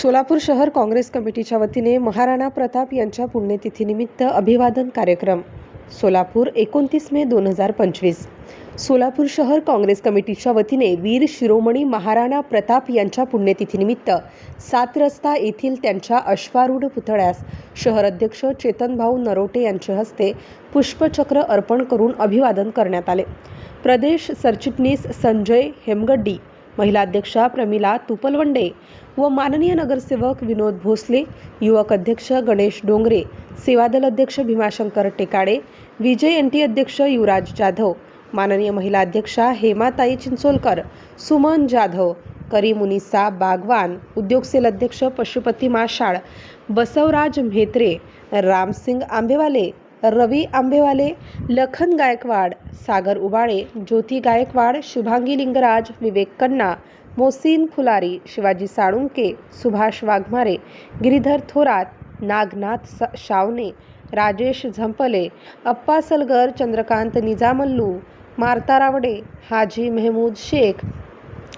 सोलापूर शहर काँग्रेस कमिटीच्या वतीने महाराणा प्रताप यांच्या पुण्यतिथीनिमित्त अभिवादन कार्यक्रम सोलापूर एकोणतीस मे दोन हजार पंचवीस. सोलापूर शहर काँग्रेस कमिटीच्या वतीने वीर शिरोमणी महाराणा प्रताप यांच्या पुण्यतिथीनिमित्त सात रस्ता येथील त्यांच्या अश्वारूढ पुतळ्यास शहर अध्यक्ष चेतनभाऊ नरोटे यांच्या हस्ते पुष्पचक्र अर्पण करून अभिवादन करण्यात आले. प्रदेश सरचिटणीस संजय हेमगड्डी महिला अध्यक्षा प्रमिला तुपलवंडे व माननीय नगरसेवक विनोद भोसले युवक अध्यक्ष गणेश डोंगरे सेवादल अध्यक्ष भीमाशंकर टेकाडे विजय एन टी अध्यक्ष युवराज जाधव माननीय महिला अध्यक्षा हेमाताई चिंचोलकर सुमन जाधव करीमुनिसा बागवान उद्योग सेल अध्यक्ष पशुपती माशाळ बसवराज म्हेत्रे रामसिंग आंबेवाले रवी आंबेवाले लखन गायकवाड सागर उबाळे ज्योती गायकवाड शुभांगी लिंगराज विवेक कन्ना मोसीन फुलारी शिवाजी साळुंके सुभाष वाघमारे गिरीधर थोरात नागनाथ स- शावने राजेश झंपले अप्पा सलगर चंद्रकांत निजामल्लू मारता रावडे हाजी मेहमूद शेख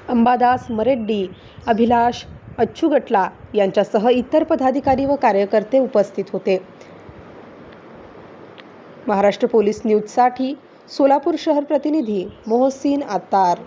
अंबादास मरेड्डी अभिलाष अच्चुगटला यांच्यासह इतर पदाधिकारी व कार्यकर्ते उपस्थित होते. महाराष्ट्र पोलीस न्यूजसाठी सोलापूर शहर प्रतिनिधी मोहसिन आतार